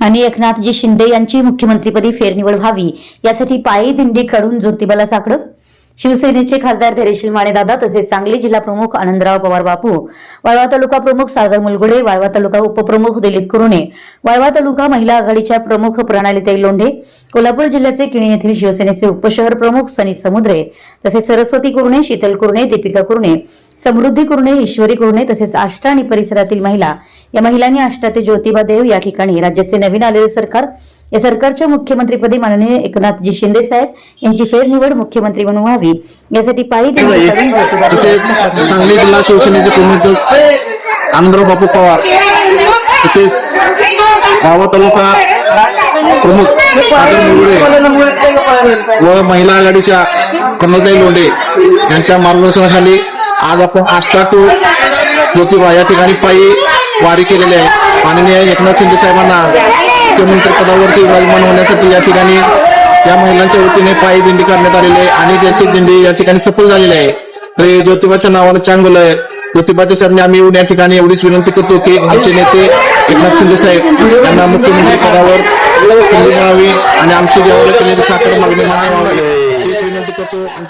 आणि एकनाथजी शिंदे यांची मुख्यमंत्रीपदी फेरनिवड व्हावी यासाठी पायी दिंडी काढून ज्योतिबाला साकडं शिवसेनेचे खासदार धैर्यशील मानेदादा तसेच सांगली जिल्हा प्रमुख आनंदराव पवार बापू वाळवा तालुका प्रमुख सागर मुलगुडे वाळवा तालुका उपप्रमुख दिलीप कुरुणे वाळवा तालुका महिला आघाडीच्या प्रमुख प्रणालीताई लोंढे कोल्हापूर जिल्ह्याचे किणी येथील शिवसेनेचे उपशहर प्रमुख सनी समुद्रे तसेच सरस्वती कुरणे शीतल कुरणे दीपिका कुरणे समृद्धी कुरणे ईश्वरी कुरणे तसेच आष्टा आणि परिसरातील महिला या महिलांनी आष्टा ते ज्योतिबा देव या ठिकाणी राज्याचे नवीन आलेले सरकार या सरकारच्या मुख्यमंत्रीपदी माननीय एकनाथजी शिंदे साहेब यांची फेरनिवड मुख्यमंत्री म्हणून व्हावी. यासाठी पायी सांगली जिल्हा शिवसेनेचे प्रमुख आनंदराव बापू पवार. तसेच गावा तालुका प्रमुख व महिला आघाडीच्या कर्णताई लोंढे यांच्या मार्गदर्शनाखाली आज आपण आष्टा टू ज्योतिबा या ठिकाणी पायी वारी केलेली आहे. माननीय एकनाथ शिंदे साहेबांना मुख्यमंत्री पदावरती विराजमान होण्यासाठी या ठिकाणी या महिलांच्या वतीने पायी दिंडी करण्यात आलेली आहे आणि त्याची दिंडी या ठिकाणी सफल झालेली आहे. तर हे ज्योतिबाच्या नावानं चांगलं आहे. ज्योतिबाच्या चरणी आम्ही या ठिकाणी एवढीच विनंती करतो की आमचे नेते एकनाथ शिंदे साहेब यांना मुख्यमंत्री पदावर संधी मिळावी आणि आमची जेवढे केलेली साखर मागणी विनंती करतो. आणि